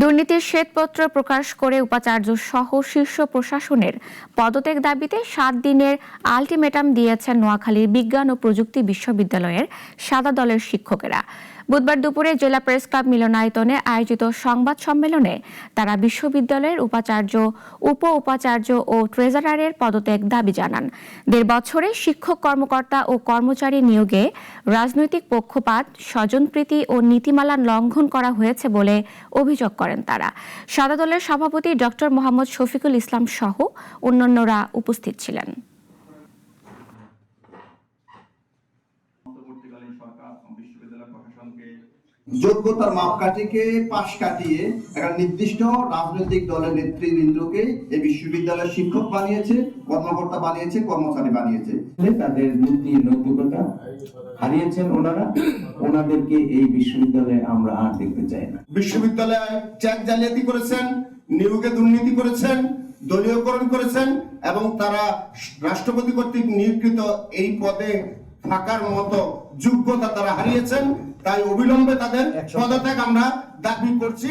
দুর্নীতির শ্বেতপত্র প্রকাশ করে উপাচার্য সহ শীর্ষ প্রশাসনের পদত্যাগ দাবিতে সাত দিনের আলটিমেটাম দিয়েছেন নোয়াখালীর বিজ্ঞান ও প্রযুক্তি বিশ্ববিদ্যালয়ের সাদা দলের শিক্ষকেরা। বুধবার দুপুরে জেলা প্রেস ক্লাব মিলনায়তনে আয়োজিত সংবাদ সম্মেলনে তারা বিশ্ববিদ্যালয়ের উপাচার্য উপ উপাচার্য ও ট্রেজারারের পদত্যাগ দাবি জানান। দেড় বছরে শিক্ষক কর্মকর্তা ও কর্মচারী নিয়োগে রাজনৈতিক পক্ষপাত, স্বজনপ্রীতি ও নীতিমালা লঙ্ঘন করা হয়েছে বলে অভিযোগ করেন তারা। সাদা দলের সভাপতি ডক্টর মোহাম্মদ শফিকুল ইসলাম সহ অন্যান্যরা উপস্থিত ছিলেন। যোগ্যতার মাপকাঠিকে পাশ কাটিয়ে একটা নির্দিষ্ট রাজনৈতিক দলের নেতৃবৃন্দকে এই বিশ্ববিদ্যালয়ের শিক্ষক বানিয়েছে, কর্মকর্তা বানিয়েছে, কর্মচারী বানিয়েছে। তাদের নীতি নৈতিকতা হারিয়েছেন ওনারা। ওনাদেরকে এই বিশ্ববিদ্যালয়ে আমরা আর দেখতে চাই না। বিশ্ববিদ্যালয়ে চেক জালিয়াতি করেছেন, নিয়োগে দুর্নীতি করেছেন, দলীয়করণ করেছেন এবং তারা রাষ্ট্রপতি কর্তৃক নিয়োগকৃত এই পদে থাকার মতো যোগ্যতা তারা হারিয়েছেন। তাই অবিলম্বে তাদের পদত্যাগ আমরা দাবি করছি।